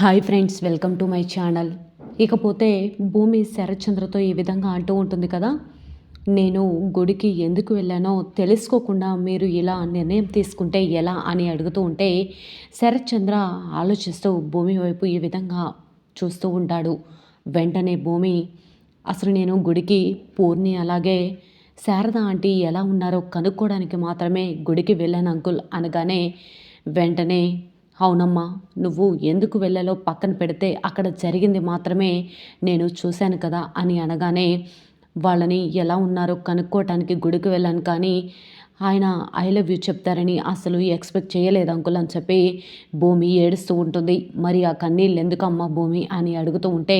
Hi friends welcome to my channel ఇకపోతే భూమి శరత్చంద్రతో ఈ విధంగా అంటూ ఉంటుంది కదా? నేను గుడికి ఎందుకు వెళ్ళానో తెలుసుకోకుండా మీరు ఇలా నిర్ణయం తీసుకుంటే ఎలా అని అడుగుతూ ఉంటే శరత్చంద్ర ఆలోచిస్తూ భూమి వైపు ఈ విధంగా చూస్తూ ఉంటాడు. వెంటనే భూమి అసలు నేను గుడికి పూర్ణి అలాగే శారద ఆంటీ ఎలా ఉన్నారో కనుక్కోవడానికి మాత్రమే గుడికి వెళ్ళాను అంకుల్ అనగానే వెంటనే అవునమ్మా నువ్వు ఎందుకు వెళ్ళాలో పక్కన పెడితే అక్కడ జరిగింది మాత్రమే నేను చూశాను కదా అని అనగానే వాళ్ళని ఎలా ఉన్నారో కనుక్కోవటానికి గుడికి వెళ్ళాను కానీ ఆయన ఐ లవ్ యూ చెప్తారని అసలు ఎక్స్పెక్ట్ చేయలేదు అంకుల్ అని చెప్పి భూమి ఏడుస్తూ ఉంటుంది. మరి ఆ కన్నీళ్ళు ఎందుకమ్మా భూమి అని అడుగుతూ ఉంటే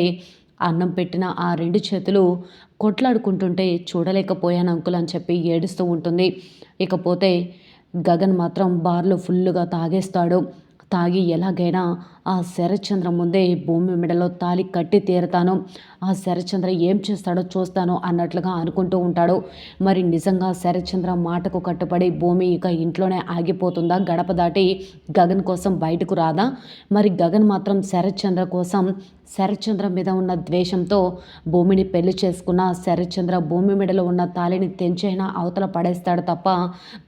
అన్నం పెట్టిన ఆ రెండు చేతులు కొట్లాడుకుంటుంటే చూడలేకపోయాను అంకుల్ అని చెప్పి ఏడుస్తూ ఉంటుంది. ఇకపోతే గగన్ మాత్రం బార్లో ఫుల్లుగా తాగేస్తాడు. తాగి ఎలాగైనా ఆ శరచంద్ర ముందే భూమి మెడలో తాలి కట్టి తీరతాను. ఆ శరచంద్ర ఏం చేస్తాడో చూస్తాను అన్నట్లుగా అనుకుంటూ ఉంటాడు. మరి నిజంగా శరచంద్ర మాటకు కట్టుబడి భూమి ఇక ఇంట్లోనే ఆగిపోతుందా? గడప దాటి గగన్ కోసం బయటకు రాదా? మరి గగన్ మాత్రం శరచంద్ర కోసం శరచంద్ర మీద ఉన్న ద్వేషంతో భూమిని పెళ్ళి చేసుకున్న శరచంద్ర భూమి మెడలో ఉన్న తాలిని తెంచైనా అవతల పడేస్తాడు తప్ప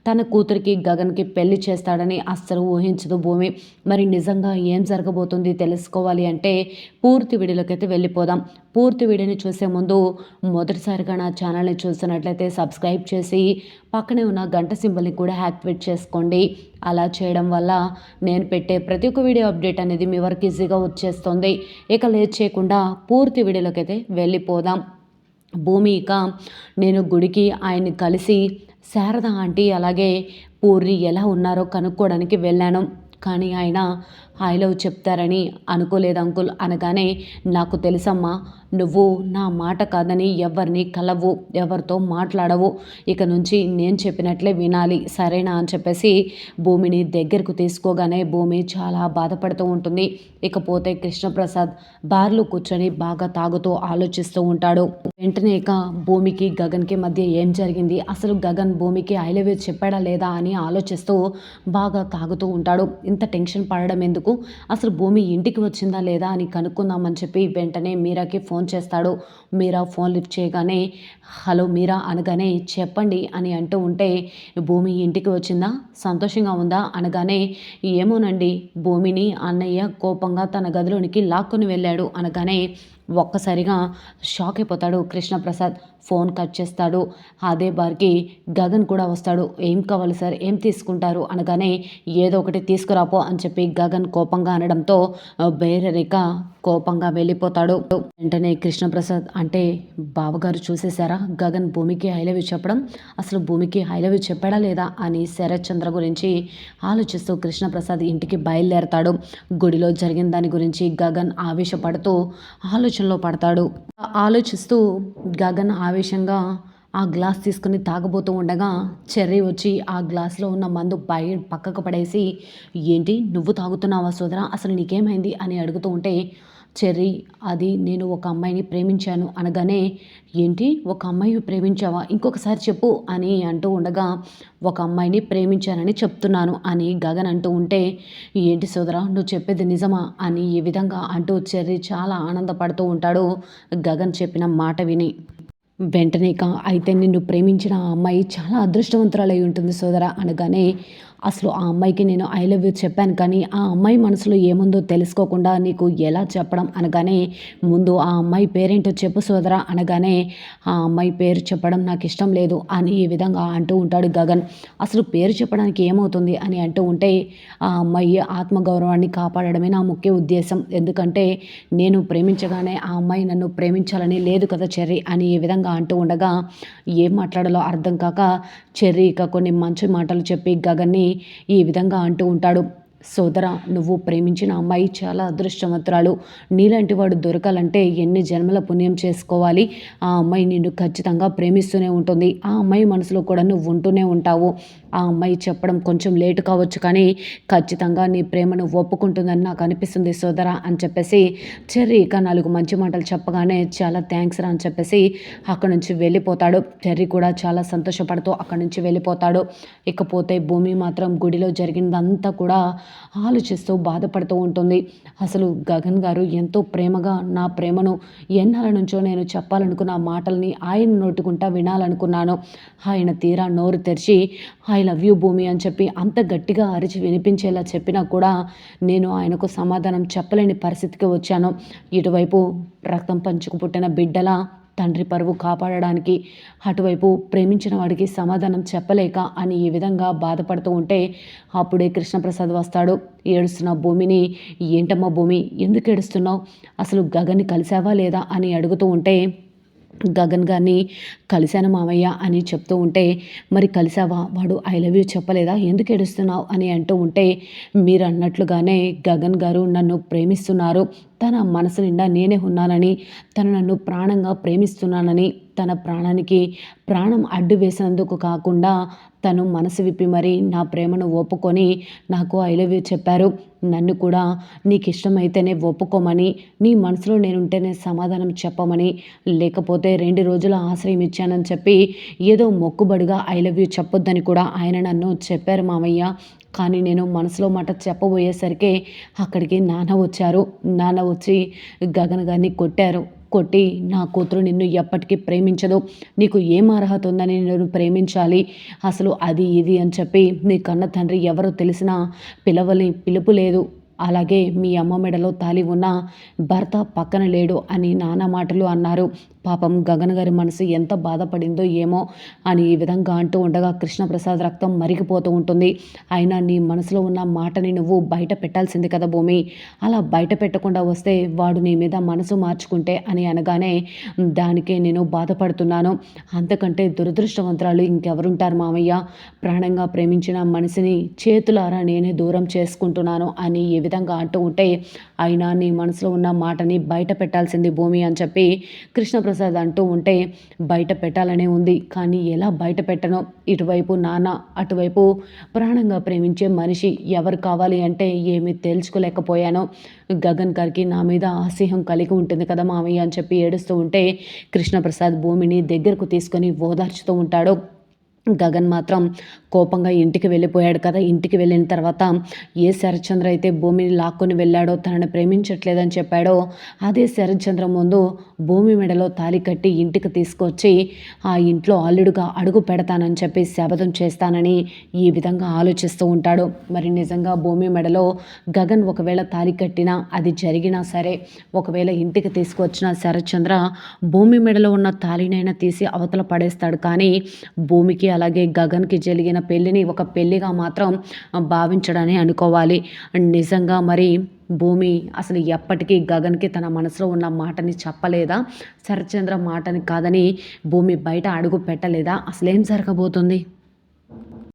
తన కూతురికి గగన్కి పెళ్ళి చేస్తాడని అస్సలు ఊహించదు భూమి. మరి నిజంగా ఏం జరగబోతుంది తెలుసుకోవాలి అంటే పూర్తి వీడియోలోకైతే వెళ్ళిపోదాం. పూర్తి వీడియోని చూసే ముందు మొదటిసారిగా నా ఛానల్ని చూసినట్లయితే సబ్స్క్రైబ్ చేసి పక్కనే ఉన్న గంట సింబల్ని కూడా యాక్టివేట్ చేసుకోండి. అలా చేయడం వల్ల నేను పెట్టే ప్రతి ఒక్క వీడియో అప్డేట్ అనేది మీ వరకు ఈజీగా వచ్చేస్తుంది. ఇక లేట్ చేయకుండా పూర్తి వీడియోలోకైతే వెళ్ళిపోదాం. భూమి ఇక నేను గుడికి ఆయన్ని కలిసి శారద ఆంటీ అలాగే పూర్ణి ఎలా ఉన్నారో కనుక్కోవడానికి వెళ్ళాను. కానీ ఆయన హాయ్ లవ్ చెప్తారని అనుకోలేదు అంకుల్ అనగానే నాకు తెలుసమ్మా నువ్వు నా మాట కాదని ఎవరిని కలవు ఎవరితో మాట్లాడవు. ఇక నుంచి నేను చెప్పినట్లే వినాలి సరేనా? అని చెప్పేసి భూమిని దగ్గరకు తీసుకోగానే భూమి చాలా బాధపడుతూ ఉంటుంది. ఇకపోతే కృష్ణప్రసాద్ బార్లు కూర్చొని బాగా తాగుతూ ఆలోచిస్తూ ఉంటాడు. వెంటనే ఇక భూమికి గగన్కి మధ్య ఏం జరిగింది? అసలు గగన్ భూమికి ఐ చెప్పాడా లేదా అని ఆలోచిస్తూ బాగా తాగుతూ ఉంటాడు. ఇంత టెన్షన్ పడడం ఎందుకు? అసలు భూమి ఇంటికి వచ్చిందా లేదా అని కనుక్కుందామని చెప్పి వెంటనే మీరాకి ఫోన్ చేస్తాడు. మీరా ఫోన్ లిఫ్ట్ చేయగానే హలో మీరా అనగానే చెప్పండి అని అంటూ ఉంటే భూమి ఇంటికి వచ్చిందా? సంతోషంగా ఉందా? అనగానే ఏమోనండి భూమిని అన్నయ్య కోపంగా తన గదిలోనికి లాక్కొని వెళ్ళాడు. అనగానే ఒక్కసారిగా షాక్ అయిపోతాడు కృష్ణప్రసాద్. ఫోన్ కట్ చేస్తాడు. అదే బార్కి గగన్ కూడా వస్తాడు. ఏం కావాలి సార్? ఏం తీసుకుంటారు? అనగానే ఏదో ఒకటి తీసుకురాపో అని చెప్పి గగన్ కోపంగా అనడంతో బేరరిక కోపంగా వెళ్ళిపోతాడు. వెంటనే కృష్ణప్రసాద్ అంటే బావగారు చూసేశారా? గగన్ భూమికి హైలవి చెప్పడం? అసలు భూమికి హైలవి చెప్పాడా లేదా? అని శరత్ చంద్ర గురించి ఆలోచిస్తూ కృష్ణప్రసాద్ ఇంటికి బయలుదేరతాడు. గుడిలో జరిగిన దాని గురించి గగన్ ఆవేశపడుతూ ఆలోచనలో పడతాడు. ఆలోచిస్తూ గగన్ ఆవేశంగా ఆ గ్లాస్ తీసుకుని తాగబోతూ ఉండగా చెర్రీ వచ్చి ఆ గ్లాస్లో ఉన్న మందు బయ పక్కకు పడేసి ఏంటి? నువ్వు తాగుతున్నావా సోదరా? అసలు నీకేమైంది? అని అడుగుతూ ఉంటే చెర్రీ అది నేను ఒక అమ్మాయిని ప్రేమించాను అనగానే ఏంటి? ఒక అమ్మాయి ప్రేమించావా? ఇంకొకసారి చెప్పు అని అంటూ ఉండగా ఒక అమ్మాయిని ప్రేమించానని చెప్తున్నాను అని గగన్ అంటూ ఉంటే ఏంటి సోదరా? నువ్వు చెప్పేది నిజమా? అని ఈ విధంగా అంటూ చెర్రీ చాలా ఆనందపడుతూ ఉంటాడు గగన్ చెప్పిన మాట విని. వెంటనే కా అయితే నిన్ను ప్రేమించిన ఆ అమ్మాయి చాలా అదృష్టవంతురాలై ఉంటుంది సోదర అనగానే అసలు ఆ అమ్మాయికి నేను ఐ లవ్ యూ చెప్పాను కానీ ఆ అమ్మాయి మనసులో ఏముందో తెలుసుకోకుండా నీకు ఎలా చెప్పడం అనగానే ముందు ఆ అమ్మాయి పేరేంటో చెప్పు సోదరా అనగానే ఆ అమ్మాయి పేరు చెప్పడం నాకు ఇష్టం లేదు అని ఈ విధంగా అంటూ ఉంటాడు గగన్. అసలు పేరు చెప్పడానికి ఏమవుతుంది అని అంటూ ఉంటే ఆ అమ్మాయి ఆత్మగౌరవాన్ని కాపాడడమే నా ముఖ్య ఉద్దేశం. ఎందుకంటే నేను ప్రేమించగానే ఆ అమ్మాయి నన్ను ప్రేమించాలని లేదు కదా చెర్రీ అని ఈ విధంగా అంటూ ఉండగా ఏం మాట్లాడాలో అర్థం కాక చెర్రీ ఇక కొన్ని మంచి మాటలు చెప్పి గగన్ని ఈ విధంగా అంటూ ఉంటాడు. సోదర నువ్వు ప్రేమించిన అమ్మాయి చాలా అదృష్టవంతురాలు. నీలాంటి వాడు దొరకాలంటే ఎన్ని జన్మల పుణ్యం చేసుకోవాలి? ఆ అమ్మాయి నిన్ను ఖచ్చితంగా ప్రేమిస్తూనే ఉంటుంది. ఆ అమ్మాయి మనసులో కూడా నువ్వు ఉంటూనే ఉంటావు. ఆ అమ్మాయి చెప్పడం కొంచెం లేట్ కావచ్చు కానీ ఖచ్చితంగా నీ ప్రేమను ఒప్పుకుంటుందని నాకు అనిపిస్తుంది సోదరా అని చెప్పేసి చెర్రీ ఇక నాలుగు మంచి మాటలు చెప్పగానే చాలా థ్యాంక్స్ రా అని చెప్పేసి అక్కడ నుంచి వెళ్ళిపోతాడు. చెర్రీ కూడా చాలా సంతోషపడుతూ అక్కడి నుంచి వెళ్ళిపోతాడు. ఇకపోతే భూమి మాత్రం గుడిలో జరిగిందంతా కూడా ఆలోచిస్తూ బాధపడుతూ ఉంటుంది. అసలు గగన్ గారు ఎంతో ప్రేమగా నా ప్రేమను ఎన్నాల నుంచో నేను చెప్పాలనుకున్న మాటల్ని ఆయన నోటుకుంటా వినాలనుకున్నాను. ఆయన తీరా నోరు తెరిచి ఆయన లవ్ యూ భూమి అని చెప్పి అంత గట్టిగా అరిచి వినిపించేలా చెప్పినా కూడా నేను ఆయనకు సమాధానం చెప్పలేని పరిస్థితికి వచ్చాను. ఇటువైపు రక్తం పంచుకు పుట్టిన బిడ్డల తండ్రి పరువు కాపాడడానికి అటువైపు ప్రేమించిన వాడికి సమాధానం చెప్పలేక అని ఈ విధంగా బాధపడుతూ ఉంటే అప్పుడే కృష్ణప్రసాద్ వస్తాడు. ఏడుస్తున్న భూమిని ఏంటమ్మా భూమి ఎందుకు ఏడుస్తున్నావు? అసలు గగన్ని కలిసావా లేదా? అని అడుగుతూ ఉంటే గగన్ గారిని కలిశాను మామయ్య అని చెప్తూ ఉంటే మరి కలిసావా వాడు ఐ లవ్ యూ చెప్పలేదా? ఎందుకు ఏడుస్తున్నావు? అని అంటూ ఉంటే మీరు అన్నట్లుగానే గగన్ గారు నన్ను ప్రేమిస్తున్నారు. తన మనసు నిండా నేనే ఉన్నానని తను నన్ను ప్రాణంగా ప్రేమిస్తున్నానని తన ప్రాణానికి ప్రాణం అడ్డు వేసినందుకు కాకుండా తను మనసు విప్పి మరీ నా ప్రేమను ఒప్పుకొని నాకు ఐ లవ్ యూ చెప్పారు. నన్ను కూడా నీకు ఇష్టమైతేనే ఒప్పుకోమని నీ మనసులో నేనుంటేనే సమాధానం చెప్పమని లేకపోతే రెండు రోజుల ఆశ్రయం ఇచ్చానని చెప్పి ఏదో మొక్కుబడిగా ఐ లవ్ యూ చెప్పొద్దని కూడా ఆయన నన్ను చెప్పారు మామయ్య. కానీ నేను మనసులో మాట చెప్పబోయేసరికి అక్కడికి నాన్న వచ్చారు. నాన్న వచ్చి గగన్ గారిని కొట్టారు. కొట్టి నా కూతురు నిన్ను ఎప్పటికీ ప్రేమించదు. నీకు ఏం అర్హత ఉందని నేను ప్రేమించాలి. అసలు అది ఇది అని చెప్పి నీ కన్న తండ్రి ఎవరో తెలిసినా పిలవని పిలుపు లేదు. అలాగే మీ అమ్మ మెడలో తాలి ఉన్న భర్త పక్కన లేడు అని నాన్న మాటలు అన్నారు. పాపం గగన్ గారి మనసు ఎంత బాధపడిందో ఏమో అని ఈ విధంగా అంటూ ఉండగా కృష్ణప్రసాద్ రక్తం మరిగిపోతూ ఉంటుంది. అయినా నీ మనసులో ఉన్న మాటని నువ్వు బయట పెట్టాల్సింది కదా భూమి. అలా బయట పెట్టకుండా వస్తే వాడు నీ మీద మనసు మార్చుకుంటే అని అనగానే దానికే నేను బాధపడుతున్నాను. అంతకంటే దురదృష్టవంతరాలు ఇంకెవరుంటారు మామయ్య? ప్రాణంగా ప్రేమించిన మనిషిని చేతులారా నేనే దూరం చేసుకుంటున్నాను అని ఈ విధంగా అంటూ ఉంటే అయినా నీ మనసులో ఉన్న మాటని బయట పెట్టాల్సింది భూమి అని చెప్పి కృష్ణప్రసాద్ అంటూ ఉంటే బయట పెట్టాలనే ఉంది. కానీ ఎలా బయట పెట్టనో? ఇటువైపు నాన్న అటువైపు ప్రాణంగా ప్రేమించే మనిషి ఎవరు కావాలి అంటే ఏమీ తెలుసుకోలేకపోయాను. గగన్ గారికి నా మీద అసహ్యం కలిగి ఉంటుంది కదా మామయ్య అని చెప్పి ఏడుస్తూ ఉంటే కృష్ణప్రసాద్ భూమిని దగ్గరకు తీసుకొని ఓదార్చుతూ ఉంటాడు. గగన్ మాత్రం కోపంగా ఇంటికి వెళ్ళిపోయాడు కదా. ఇంటికి వెళ్ళిన తర్వాత ఏ శరత్చంద్ర అయితే భూమిని లాక్కొని వెళ్ళాడో తనని ప్రేమించట్లేదని చెప్పాడో అదే శరత్చంద్ర ముందు భూమి మెడలో తాలి కట్టి ఇంటికి తీసుకొచ్చి ఆ ఇంట్లో అల్లుడుగా అడుగు పెడతానని చెప్పి శపథం చేస్తానని ఈ విధంగా ఆలోచిస్తూ ఉంటాడు. మరి నిజంగా భూమి మెడలో గగన్ ఒకవేళ తాలి కట్టినా అది జరిగినా సరే ఒకవేళ ఇంటికి తీసుకొచ్చిన శరత్చంద్ర భూమి మెడలో ఉన్న తాలినైనా తీసి అవతల పడేస్తాడు. కానీ భూమికి అలాగే గగన్కి జరిగిన పెళ్ళిని ఒక పెళ్ళిగా మాత్రం భావించడని అనుకోవాలి. నిజంగా మరి భూమి అసలు ఎప్పటికీ గగన్కి తన మనసులో ఉన్న మాటని చెప్పలేదా? శరత్చంద్ర మాటని కాదని భూమి బయట అడుగు పెట్టలేదా? అసలేం జరగబోతుంది?